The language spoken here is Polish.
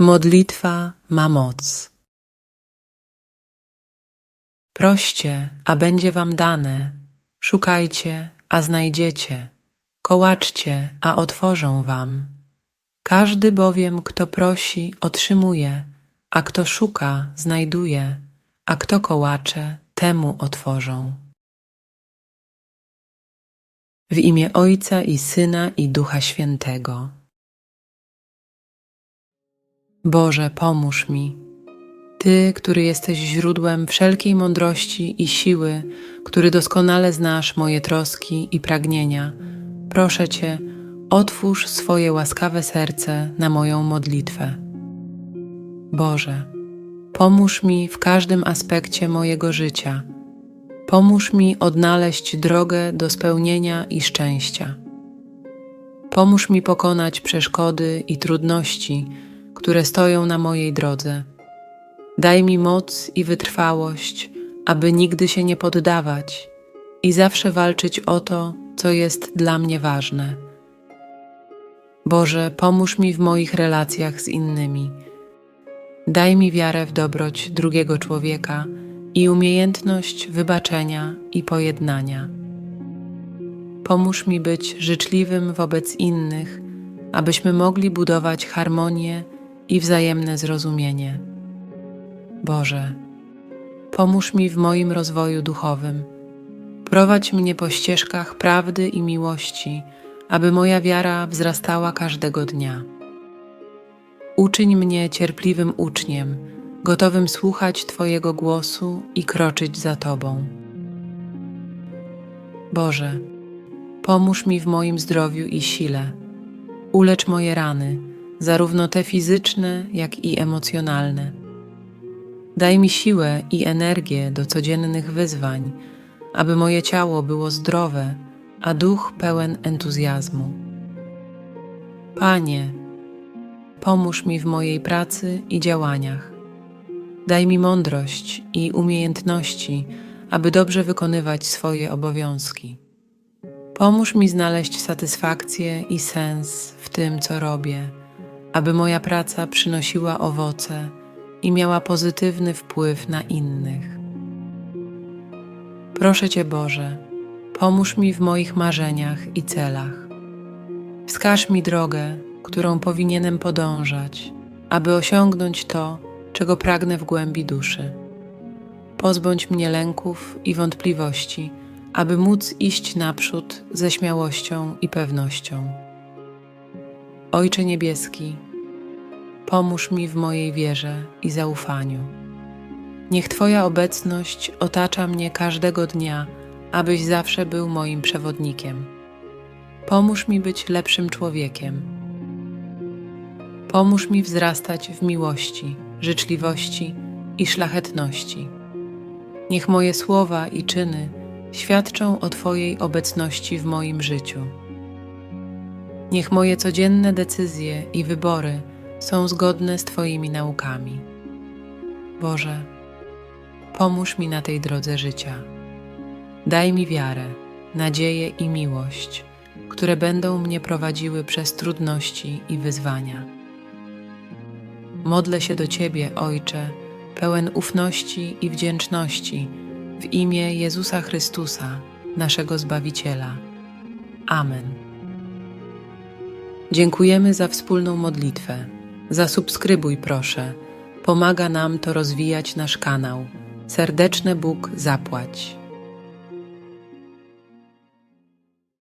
Modlitwa ma moc. Proście, a będzie wam dane. Szukajcie, a znajdziecie. Kołaczcie, a otworzą wam. Każdy bowiem, kto prosi, otrzymuje, a kto szuka, znajduje, a kto kołacze, temu otworzą. W imię Ojca i Syna i Ducha Świętego. Boże, pomóż mi. Ty, który jesteś źródłem wszelkiej mądrości i siły, który doskonale znasz moje troski i pragnienia, proszę Cię, otwórz swoje łaskawe serce na moją modlitwę. Boże, pomóż mi w każdym aspekcie mojego życia. Pomóż mi odnaleźć drogę do spełnienia i szczęścia. Pomóż mi pokonać przeszkody i trudności, które stoją na mojej drodze. Daj mi moc i wytrwałość, aby nigdy się nie poddawać i zawsze walczyć o to, co jest dla mnie ważne. Boże, pomóż mi w moich relacjach z innymi. Daj mi wiarę w dobroć drugiego człowieka i umiejętność wybaczenia i pojednania. Pomóż mi być życzliwym wobec innych, abyśmy mogli budować harmonię i wzajemne zrozumienie. Boże, pomóż mi w moim rozwoju duchowym. Prowadź mnie po ścieżkach prawdy i miłości, aby moja wiara wzrastała każdego dnia. Uczyń mnie cierpliwym uczniem, gotowym słuchać Twojego głosu i kroczyć za Tobą. Boże, pomóż mi w moim zdrowiu i sile. Ulecz moje rany, zarówno te fizyczne, jak i emocjonalne. Daj mi siłę i energię do codziennych wyzwań, aby moje ciało było zdrowe, a duch pełen entuzjazmu. Panie, pomóż mi w mojej pracy i działaniach. Daj mi mądrość i umiejętności, aby dobrze wykonywać swoje obowiązki. Pomóż mi znaleźć satysfakcję i sens w tym, co robię, aby moja praca przynosiła owoce i miała pozytywny wpływ na innych. Proszę Cię, Boże, pomóż mi w moich marzeniach i celach. Wskaż mi drogę, którą powinienem podążać, aby osiągnąć to, czego pragnę w głębi duszy. Pozbądź mnie lęków i wątpliwości, aby móc iść naprzód ze śmiałością i pewnością. Ojcze Niebieski, pomóż mi w mojej wierze i zaufaniu. Niech Twoja obecność otacza mnie każdego dnia, abyś zawsze był moim przewodnikiem. Pomóż mi być lepszym człowiekiem. Pomóż mi wzrastać w miłości, życzliwości i szlachetności. Niech moje słowa i czyny świadczą o Twojej obecności w moim życiu. Niech moje codzienne decyzje i wybory są zgodne z Twoimi naukami. Boże, pomóż mi na tej drodze życia. Daj mi wiarę, nadzieję i miłość, które będą mnie prowadziły przez trudności i wyzwania. Modlę się do Ciebie, Ojcze, pełen ufności i wdzięczności, w imię Jezusa Chrystusa, naszego Zbawiciela. Amen. Dziękujemy za wspólną modlitwę. Zasubskrybuj proszę. Pomaga nam to rozwijać nasz kanał. Serdeczne Bóg zapłać.